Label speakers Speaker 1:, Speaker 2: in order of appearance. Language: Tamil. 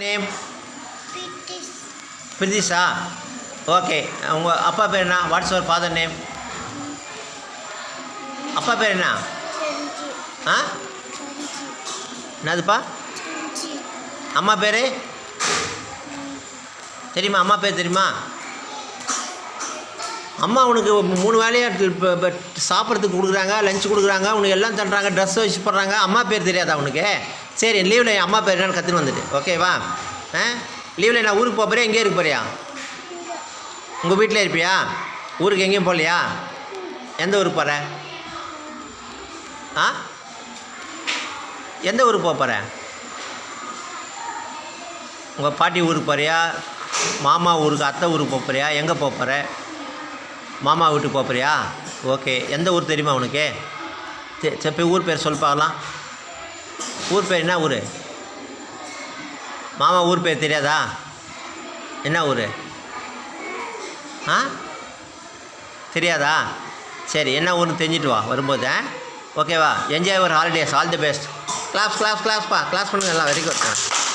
Speaker 1: Name பிரிதிஷா okay. உங்கள் அப்பா பேர் என்ன? வாட்ஸ் யுவர் ஃபாதர் நேம் அப்பா பேர் என்ன? ஆ? என்னதுப்பா? அம்மா பேர்? தெரியுமா? அம்மா பேர் தெரியுமா? அம்மா உனக்கு மூணு வேலையாக இப்போ சாப்பிட்றதுக்கு கொடுக்குறாங்க லஞ்ச் கொடுக்குறாங்க உனக்கு எல்லாம் தள்ளுறாங்க ட்ரெஸ் வச்சு போடுறாங்க. அம்மா பேர் தெரியாதா உனக்கு? சரி லீவில் என் அம்மா பேர் என்னன்னு கற்றுன்னு வந்துட்டு ஓகேவா ஆ? லீவில் நான் ஊருக்கு போக எங்கேயே இருக்க போறியா? உங்கள் வீட்டில் இருப்பியா? ஊருக்கு எங்கேயும் போகலையா? எந்த ஊருக்கு போகிற ஆ? எந்த ஊருக்கு போக போகிற உங்கள் பாட்டி ஊருக்கு போகிறியா மாமா ஊருக்கு அத்தை ஊருக்கு போக போறியா? எங்கே போக போகிற மாமா வீட்டுக்கு போக ஓகே. எந்த ஊர் தெரியுமா உனக்கு? சரி சரி ஊர் பேர் சொல்லி பார்க்கலாம். ஊர் பேர் என்ன ஊர்? மாமா ஊர் பேர் தெரியாதா? என்ன ஊர்? ஆ? தெரியாதா? சரி என்ன ஊர்னு தெரிஞ்சிட்டு வா வரும்போது ஆ? ஓகேவா? என்ஜாய் ஒரு holidays all the best class class கிளாஸ்ப்பா class பண்ணுங்கள் எல்லாம் வெரி குட்